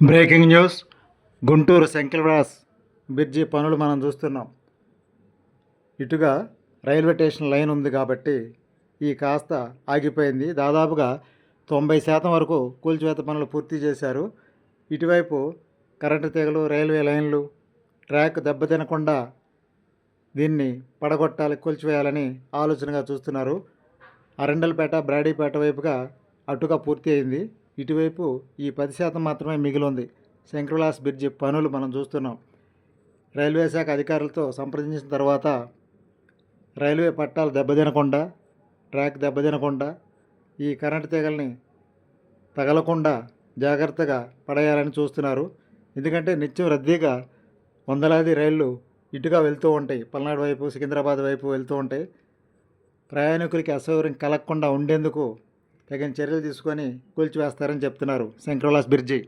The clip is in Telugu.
Breaking news. Guntur Shankaradas bridge పనులు మనం చూస్తున్నాం. ఇటుగా రైల్వే స్టేషన్ లైన్ ఉంది కాబట్టి ఈ కాస్త ఆగిపోయింది. దాదాపుగా తొంభై శాతం వరకు కూల్చివేత పనులు పూర్తి చేశారు. ఇటువైపు కరెంటు తీగలు రైల్వే లైన్లు ట్రాక్ దెబ్బతినకుండా దీన్ని పడగొట్టాలి కూల్చివేయాలని ఆలోచనగా చూస్తున్నారు. అరండల్పేట బ్రాడీపేట వైపుగా అటుగా పూర్తి అయింది. ఇటువైపు ఈ పది శాతం మాత్రమే మిగిలి ఉంది శంకర్లాస్ బ్రిడ్జి పనులు మనం చూస్తున్నాం. రైల్వే శాఖ అధికారులతో సంప్రదించిన తర్వాత రైల్వే పట్టాలు దెబ్బతినకుండా ట్రాక్ దెబ్బతినకుండా ఈ కరెంటు తీగల్ని తగలకుండా జాగ్రత్తగా పడేయాలని చూస్తున్నారు. ఎందుకంటే నిత్యం రద్దీగా వందలాది రైళ్ళు ఇటుగా వెళ్తూ ఉంటాయి. పల్నాడు వైపు సికింద్రాబాద్ వైపు వెళ్తూ ఉంటాయి. ప్రయాణికులకి అసౌకర్యం కలగకుండా ఉండేందుకు తగిన చర్యలు తీసుకొని కూల్చివేస్తారని చెప్తున్నారు శంకర్లాస్ బ్రిడ్జి